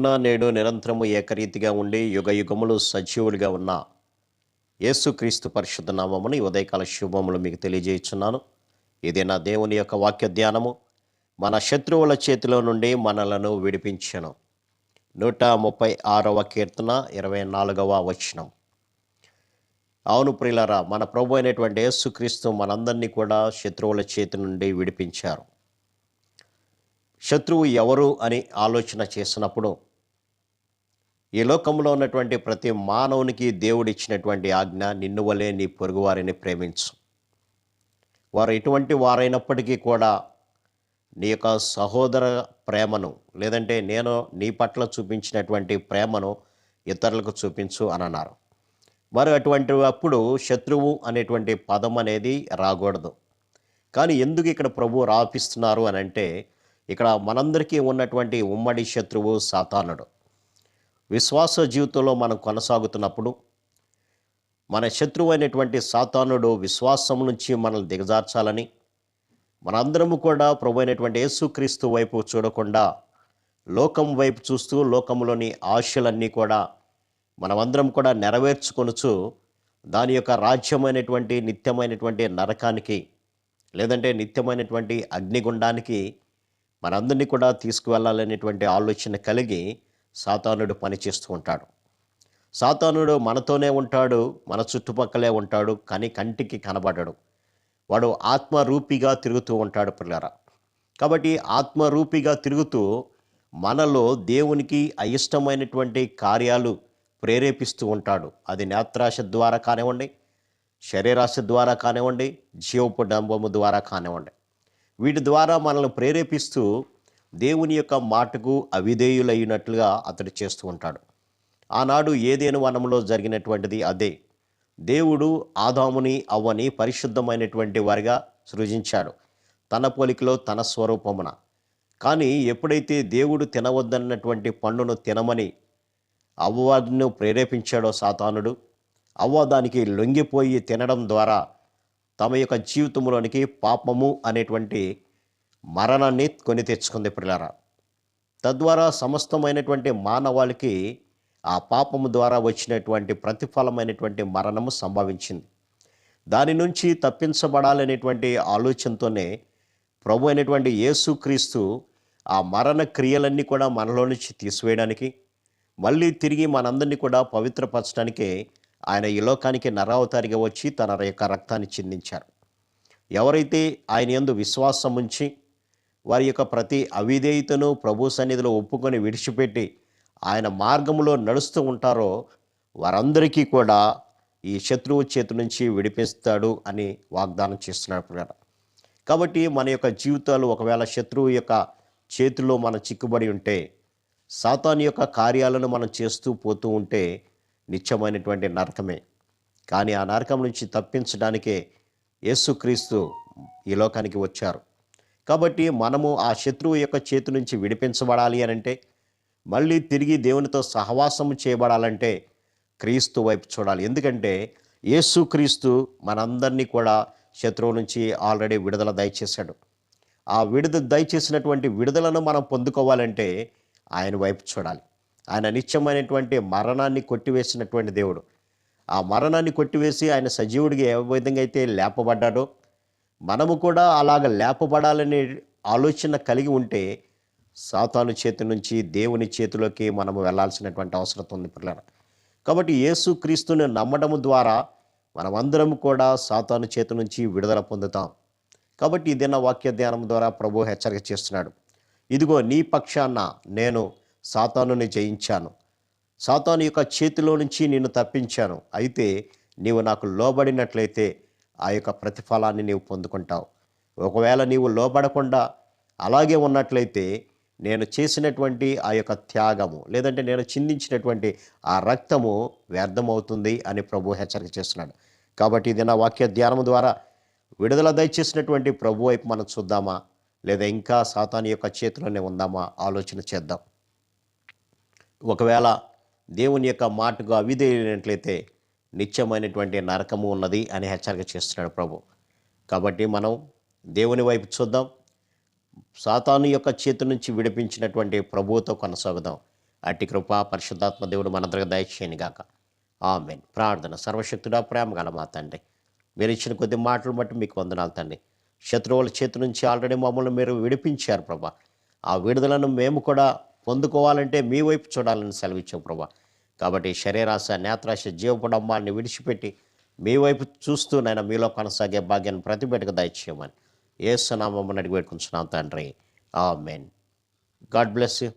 నిన్న నేడు నిరంతరము ఏకరీతిగా ఉండి యుగ యుగములు సజీవులుగా ఉన్న. యేసుక్రీస్తు పరిశుద్ధ నామమును ఉదయకాల శుభములు మీకు తెలియజేయుచున్నాను ఇది నా దేవుని యొక్క వాక్య ధ్యానము. మన శత్రువుల చేతిలో నుండి మనలను విడిపించను. నూట ముప్పై ఆరవ కీర్తన ఇరవై నాలుగవ వచనం. అవును ప్రిలరా మన ప్రభు అయినటువంటి యేసుక్రీస్తు మనందరినీ కూడా శత్రువుల చేతి నుండి విడిపించారు. శత్రువు ఎవరు అని ఆలోచన చేసినప్పుడు ఈ లోకంలో ఉన్నటువంటి ప్రతి మానవునికి దేవుడిచ్చినటువంటి ఆజ్ఞ నిన్ను వలే నీ పొరుగువారిని ప్రేమించు. వారు ఎటువంటి వారైనప్పటికీ కూడా నీ యొక్క సహోదర ప్రేమను లేదంటే నేను నీ పట్ల చూపించినటువంటి ప్రేమను ఇతరులకు చూపించు అని అన్నారు మరి అటువంటి అప్పుడు శత్రువు అనేటువంటి పదం అనేది రాకూడదు. కానీ ఎందుకు ఇక్కడ ప్రభు రాపిస్తున్నారు అని అంటే ఇక్కడ మనందరికీ ఉన్నటువంటి ఉమ్మడి శత్రువు సాతానుడు. విశ్వాస జీవితంలో మనం కొనసాగుతున్నప్పుడు మన శత్రువు అయినటువంటి సాతానుడు విశ్వాసం నుంచి మనల్ని దిగజార్చాలని మనందరము కూడా ప్రభు అయినటువంటి యేసుక్రీస్తు వైపు చూడకుండా లోకం వైపు చూస్తూ లోకంలోని ఆశలన్నీ కూడా మనమందరం కూడా నెరవేర్చుకొనుచు దాని యొక్క రాజ్యమైనటువంటి నిత్యమైనటువంటి నరకానికి లేదంటే నిత్యమైనటువంటి అగ్నిగుండానికి మనందరినీ కూడా తీసుకువెళ్ళాలనేటువంటి ఆలోచన కలిగి సాతానుడు పనిచేస్తూ ఉంటాడు. సాతానుడు మనతోనే ఉంటాడు మన చుట్టుపక్కలే ఉంటాడు కానీ కంటికి కనబడడు. వాడు ఆత్మరూపిగా తిరుగుతూ ఉంటాడు పిల్లరా. కాబట్టి ఆత్మరూపిగా తిరుగుతూ మనలో దేవునికి అయిష్టమైనటువంటి కార్యాలు ప్రేరేపిస్తూ ఉంటాడు. అది నేత్రాశ ద్వారా కానివ్వండి శరీరాశ ద్వారా కానివ్వండి జీవపు డంబము ద్వారా కానివ్వండి. వీటి ద్వారా మనల్ని ప్రేరేపిస్తూ దేవుని యొక్క మాటకు అవిధేయులైనట్లుగా అతడు చేస్తూ ఉంటాడు. ఆనాడు ఏదేను వనంలో జరిగినటువంటిది అదే. దేవుడు ఆదాముని అవ్వని పరిశుద్ధమైనటువంటి వారిగా సృజించాడు. తన పోలికలో తన స్వరూపమున. కానీ ఎప్పుడైతే దేవుడు తినవద్దన్నటువంటి పండును తినమని అవ్వను ప్రేరేపించాడో సాతానుడు అవ్వ దానికి లొంగిపోయి తినడం ద్వారా తమ యొక్క జీవితంలోనికి పాపము అనేటువంటి మరణాన్ని కొని తెచ్చుకుంది పిల్లరా తద్వారా సమస్తమైనటువంటి మానవాళికి ఆ పాపము ద్వారా వచ్చినటువంటి ప్రతిఫలమైనటువంటి మరణము సంభవించింది. దాని నుంచి తప్పించబడాలనేటువంటి ఆలోచనతోనే ప్రభు అయినటువంటి యేసుక్రీస్తు ఆ మరణ క్రియలన్నీ కూడా మనలో నుంచి తీసివేయడానికి మళ్ళీ తిరిగి మనందరినీ కూడా పవిత్రపరచడానికే ఆయన ఈ లోకానికి నరావతారిగా వచ్చి తన యొక్క రక్తాన్ని చిందించారు. ఎవరైతే ఆయన యందు విశ్వాసం ఉంచి వారి యొక్క ప్రతి అవిధేయతను ప్రభు సన్నిధిలో ఒప్పుకొని విడిచిపెట్టి ఆయన మార్గంలో నడుస్తూ ఉంటారో వారందరికీ కూడా ఈ శత్రువు చేతి నుంచి విడిపిస్తాడు అని వాగ్దానం చేస్తున్నాడు కాబట్టి మన యొక్క జీవితాలు ఒకవేళ శత్రువు యొక్క చేతిలో మనం చిక్కుబడి ఉంటే సాతాన్ యొక్క కార్యాలను మనం చేస్తూ పోతూ ఉంటే నిత్యమైనటువంటి నరకమే. కానీ ఆ నరకం నుంచి తప్పించడానికే యేసుక్రీస్తు ఈ లోకానికి వచ్చారు. కాబట్టి మనము ఆ శత్రువు యొక్క చేతి నుంచి విడిపించబడాలి అని అంటే మళ్ళీ తిరిగి దేవునితో సహవాసము చేయబడాలంటే క్రీస్తు వైపు చూడాలి. ఎందుకంటే యేసుక్రీస్తు మనందరినీ కూడా శత్రువు నుంచి ఆల్రెడీ విడుదల దయచేశాడు. ఆ విడుదల దయచేసినటువంటి విడుదలను మనం పొందుకోవాలంటే ఆయన వైపు చూడాలి. ఆయన నిత్యమైనటువంటి మరణాన్ని కొట్టివేసినటువంటి దేవుడు. ఆ మరణాన్ని కొట్టివేసి ఆయన సజీవుడిగా ఏ విధంగా అయితే లేపబడ్డాడో మనము కూడా అలాగ లేపబడాలనే ఆలోచన కలిగి ఉంటే సాతాను చేతి నుంచి దేవుని చేతిలోకి మనము వెళ్ళాల్సినటువంటి అవసరం ఉంది పిల్లల కాబట్టి యేసు క్రీస్తుని నమ్మడము ద్వారా మనమందరం కూడా సాతాను చేతి నుంచి విడుదల పొందుతాం. కాబట్టి ఇదిన్న వాక్య ధ్యానం ద్వారా ప్రభు హెచ్చరిక చేస్తున్నాడు. ఇదిగో నీ పక్షాన నేను సాతానుని జయించాను. సాతాను యొక్క చేతిలో నుంచి నిన్ను తప్పించాను. అయితే నీవు నాకు లోబడినట్లయితే ఆ యొక్క ప్రతిఫలాన్ని నీవు పొందుకుంటావు. ఒకవేళ నీవు లోబడకుండా అలాగే ఉన్నట్లయితే నేను చేసినటువంటి ఆ యొక్క త్యాగము లేదంటే నేను చిందించినటువంటి ఆ రక్తము వ్యర్థమవుతుంది అని ప్రభు హెచ్చరిక చేస్తున్నాడు. కాబట్టి ఇది నా వాక్య ధ్యానం ద్వారా విడుదల దయచేసినటువంటి ప్రభు వైపు మనం చూద్దామా? లేదా ఇంకా సాతాని యొక్క చేతిలోనే ఉందామా? ఆలోచన చేద్దాం. ఒకవేళ దేవుని యొక్క మాటకు అవిధేయనట్లయితే నిత్యమైనటువంటి నరకము ఉన్నది అని హెచ్చరిక చేస్తున్నాడు ప్రభు. కాబట్టి మనం దేవుని వైపు చూద్దాం. సాతాను యొక్క చేతి నుంచి విడిపించినటువంటి ప్రభువుతో కొనసాగుదాం. అట్టి కృప పరిశుద్ధాత్మ దేవుడు మనందరికి దయచేయని గాక. ఆమెన్. ప్రార్థన సర్వశక్తుడా ప్రేమ గల మా తండ్రి. మీరు ఇచ్చిన కొద్ది మాటలు బట్టి మీకు వందనాలు తండ్రి. శత్రువుల చేతి నుంచి ఆల్రెడీ మమ్మల్ని మీరు విడిపించారు ప్రభా. ఆ విడుదలను మేము కూడా పొందుకోవాలంటే మీ వైపు చూడాలని సెలవిచ్చాం ప్రభా. కాబట్టి శరీరాశ నేత్రాశ జీవపడమ్మాన్ని విడిచిపెట్టి మీ వైపు చూస్తూనైనా మీలో కొనసాగే భాగ్యాన్ని ప్రతిబిడ్డకు దయచేయమని ఏసునామని అడిగి పెట్టుకుంటున్నాం తండ్రి. ఆ మెయిన్ గాడ్ బ్లెస్ యూ.